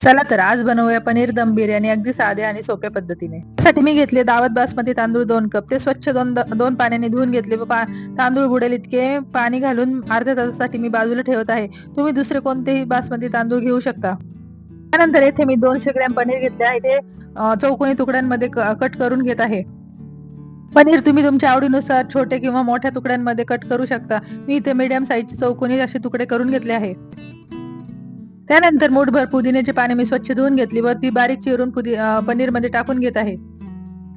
चला तर आज बनवूया पनीर दम बिर्याणी अगदी साध्या आणि सोप्या पद्धतीने. त्यासाठी मी घेतले दावत बासमती तांदूळ दोन कप. ते स्वच्छ दोन दोन पाण्याने धुवून घेतले व तांदूळ बुडेल इतके पाणी घालून अर्ध्या तासासाठी मी बाजूला ठेवत आहे. तुम्ही दुसरे कोणतेही बासमती तांदूळ घेऊ शकता. त्यानंतर येथे मी दोनशे ग्रॅम पनीर घेतले आहे. ते चौकोनी तुकड्यांमध्ये कट करून घेत आहे. पनीर तुम्ही तुमच्या आवडीनुसार छोटे किंवा मोठ्या तुकड्यांमध्ये कट करू शकता. मी इथे मीडियम साईजचे चौकोनी असे तुकडे करून घेतले आहे. त्यानंतर मुठभर पुदिन्याची पाने मी स्वच्छ धुवून घेतली. व ती बारीक चिरून पुदी पनीरमध्ये टाकून घेत आहे.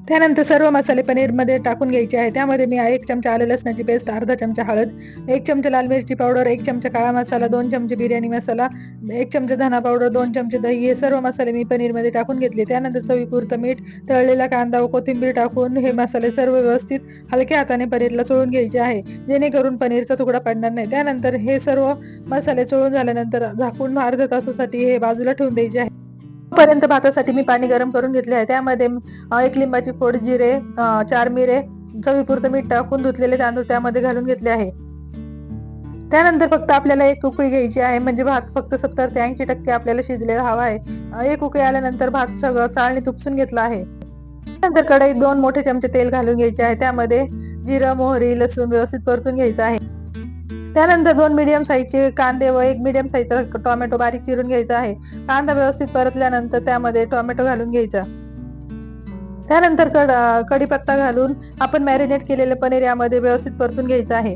त्यानंतर सर्व मसाले पनीरमध्ये टाकून घ्यायचे आहे. त्यामध्ये मी एक चमचा आलं लसणाची पेस्ट अर्धा चमचा हळद एक चमचा लाल मिरची पावडर एक चमचा काळा मसाला दोन चमचे बिर्याणी मसाला एक चमचा धना पावडर दोन चमचे दही हे सर्व मसाले मी पनीरमध्ये टाकून घेतले. त्यानंतर चवीपुरतं मीठ तळलेला कांदा व कोथिंबीर टाकून हे मसाले सर्व व्यवस्थित हलक्या हाताने पनीरला चोळून घ्यायचे आहे. जेणेकरून पनीरचा तुकडा पडणार नाही. त्यानंतर हे सर्व मसाले चोळून झाल्यानंतर झाकून अर्धा तासासाठी हे बाजूला ठेवून द्यायचे आहे. पर्यंत भातासाठी मी पाणी गरम करून घेतले आहे. त्यामध्ये एक लिंबाची फोड जिरे चार मिरे चवीपुरतं मीठ टाकून धुतलेले तांदूळ त्यामध्ये घालून घेतले आहे. त्यानंतर फक्त आपल्याला एक उकळी घ्यायची आहे. म्हणजे भात फक्त सत्तर ते ऐंशी टक्के आपल्याला शिजलेला हवा आहे. एक उकळी आल्यानंतर भात सगळं चाळणी तुपसून घेतला आहे. त्यानंतर कढईत दोन मोठे चमचे तेल घालून घ्यायचे आहे. त्यामध्ये जिरं मोहरी लसूण व्यवस्थित परतून घ्यायचं आहे. त्यानंतर दोन मीडियम साईजचे कांदे व एक मीडियम साईजचा टोमॅटो बारीक चिरून घ्यायचा आहे. कांदा व्यवस्थित परतल्यानंतर त्यामध्ये टोमॅटो घालून घ्यायचा. त्यानंतर कड कढीपत्ता घालून आपण मॅरिनेट केलेले पनीर यामध्ये व्यवस्थित परतून घ्यायचं आहे.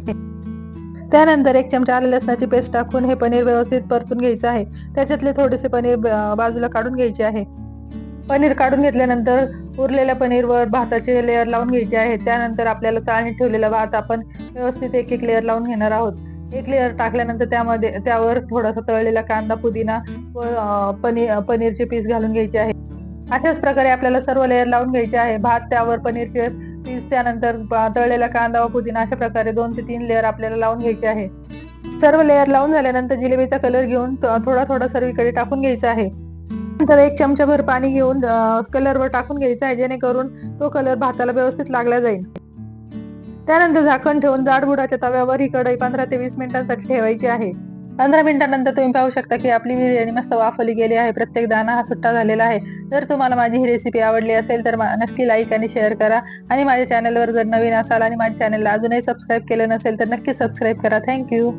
त्यानंतर एक चमचा आले लसणाची पेस्ट टाकून हे पनीर व्यवस्थित परतून घ्यायचं आहे. त्याच्यातले थोडेसे पनीर बाजूला काढून घ्यायचे आहे. पनीर काढून घेतल्यानंतर उरलेल्या पनीरवर भाताचे लेअर लावून घ्यायचे आहे. त्यानंतर आपल्याला चाळणीत ठेवलेला भात आपण व्यवस्थित एक एक लेअर लावून घेणार आहोत. एक लेअर टाकल्यानंतर त्यामध्ये त्यावर थोडासा तळलेला कांदा पुदिना व पनीर पनीरचे पीस घालून घ्यायचे आहे. अशाच प्रकारे आपल्याला सर्व लेअर लावून घ्यायचे आहे. भात त्यावर पनीरचे पीस त्यानंतर तळलेला कांदा व पुदिना अशा प्रकारे दोन ते तीन लेअर आपल्याला लावून घ्यायचे आहे. सर्व लेअर लावून झाल्यानंतर जिलेबीचा कलर घेऊन थोडा थोडा सर्वीकडे टाकून घ्यायचा आहे. नंतर एक चमचाभर पाणी घेऊन कलरवर टाकून घ्यायचा आहे जेणेकरून तो कलर भाताला व्यवस्थित लागला जाईल. त्यानंतर झाकण ठेवून जाडबुडाच्या तव्यावर ही कढई पंधरा ते वीस मिनिटांसाठी ठेवायची आहे. पंधरा मिनिटांनंतर तुम्ही पाहू शकता की आपली बिर्याणी मस्त वाफवली गेली आहे. प्रत्येक दाणा हा सुट्टा झालेला आहे. जर तुम्हाला माझी ही रेसिपी आवडली असेल तर नक्की लाईक आणि शेअर करा. आणि माझ्या चॅनलवर जर नवीन असाल आणि माझ्या चॅनलला अजूनही सबस्क्राईब केलं नसेल तर नक्की सबस्क्राईब करा. थँक्यू